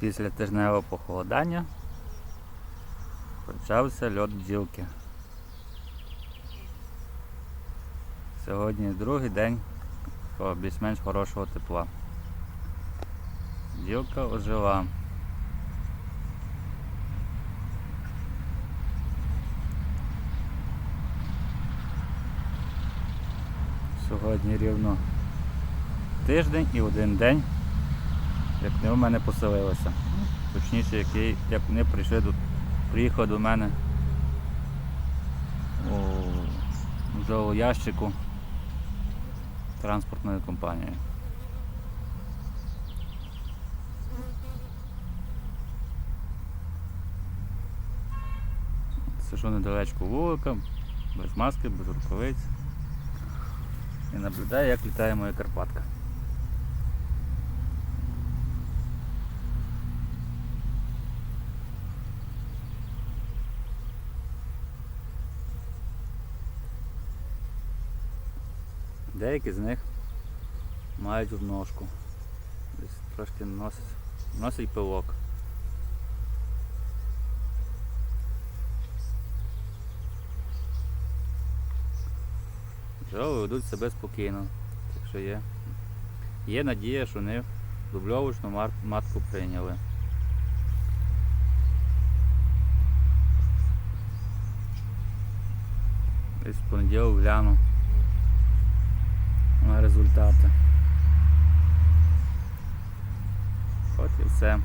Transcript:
Після тижневого похолодання почався льот бджілки. Сьогодні другий день більш-менш хорошого тепла. Бджілка ожила. Сьогодні рівно тиждень і один день, як вони у мене поселилися. Точніше, який, як вони прийшли до, приїхали до мене у вже ящику транспортною компанією. Сижу недалечко вулика, без маски, без рукавиць. І наблюдаю, як літає моя Карпатка. Деякі з них мають в ножку. Десь трошки носить, носить пилок. Бджоли ведуть себе спокійно. Так що є. Є надія, що вони дубльовочну матку прийняли. Десь понеділок гляну результати. От і все.